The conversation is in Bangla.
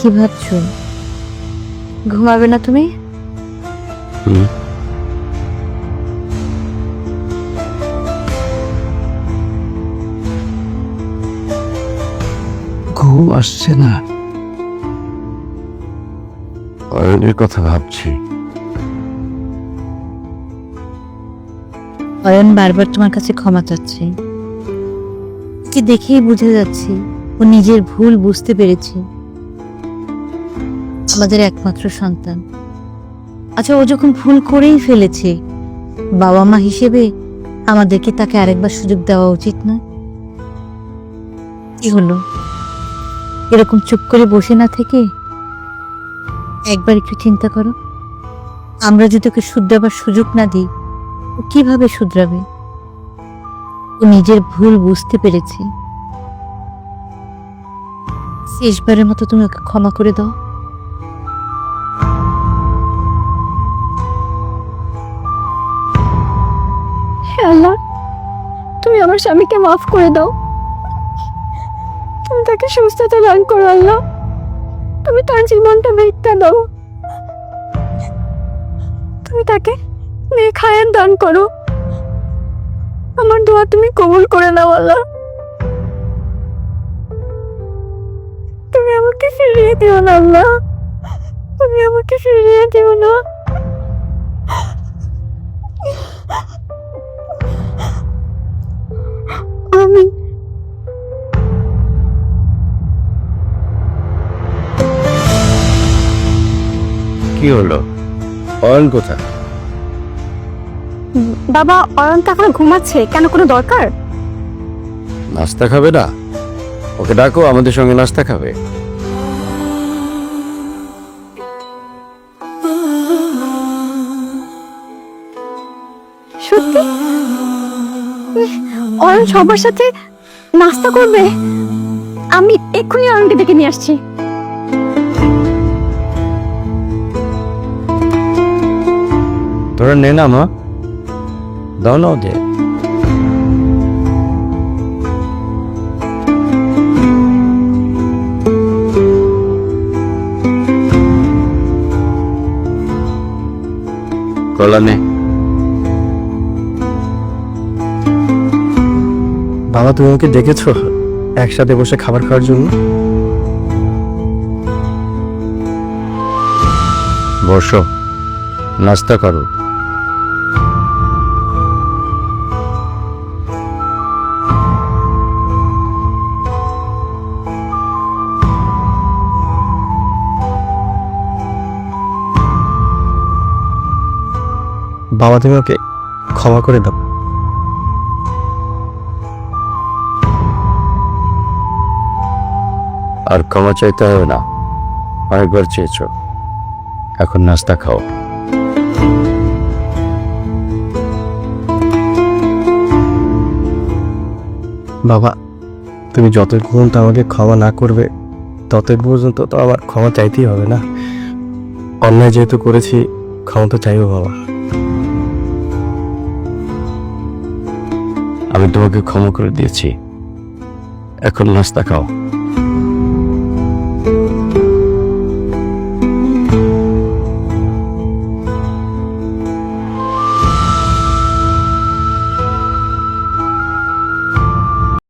কি ভাবছ? ঘুমাবে না তুমি? ঘুম আসছে না। অয়নের কথা ভাবছি। অয়ন বারবার তোমার কাছে ক্ষমা চাচ্ছে। কি দেখেই বুঝে যাচ্ছি ও নিজের ভুল বুঝতে পেরেছে। আমাদের একমাত্র সন্তান। আচ্ছা ও যখন ভুল করেই ফেলেছে বাবা মা হিসেবে আমাদেরকে তাকে আরেকবার সুযোগ দেওয়া উচিত না কি হলো? এরকম চুপ করে বসে না থেকে একবার একটু চিন্তা করো। আমরা যদি ওকে শুধরাবার সুযোগ না দিই, ও কীভাবে শুধরাবে? ও নিজের ভুল বুঝতে পেরেছে। শেষবারের মতো তুমি ওকে ক্ষমা করে দাও। হে তুমি আমার স্বামীকে মাফ করে দাও। তুমি তাকে সুস্থতা দান করো, আল্লাহ। তুমি তার জীবনটা ভিক্ষা দাও। তুমি তাকে নেক হায়াত দান করো। আমার দোয়া তুমি কবুল করে নাও, আল্লাহ। তুমি আমাকে ফিরিয়ে দিও না, আল্লাহ। তুমি আমাকে ফিরিয়ে দিও না। আমি কি হলো? অয়ন কোথায়? বাবা অয়ন্ত এখন ঘুমাচ্ছে। কেন কোনো দরকার? নাস্তা খাবে না? ওকে ডাকো আমাদের সঙ্গে নাস্তা খাবে। সত্যি? অয়ন সবার সাথে নাস্তা করবে? আমি এক্ষুনি অয়নকে ডেকে নিয়ে আসছি। তোরা নে না, মা। দাও না ওদের। কলা নে। বাবা তুমি আমাকে ডেকেছো একসাথে বসে খাবার খাওয়ার জন্য? বসো নাস্তা করো। বাবা তুমি ওকে ক্ষমা করে দাও। আর ক্ষমা চাইতে হবে না। অনেকবার চেয়েছো। এখন নাস্তা খাও। বাবা তুমি যতই পর্যন্ত আমাকে ক্ষমা না করবে ততই পর্যন্ত তো আমার ক্ষমা চাইতেই হবে না। অন্যায় যেহেতু করেছি ক্ষমা তো চাইব বাবা। আমি তোমাকে ক্ষমা করে দিয়েছি। এখন নাস্তা খাও।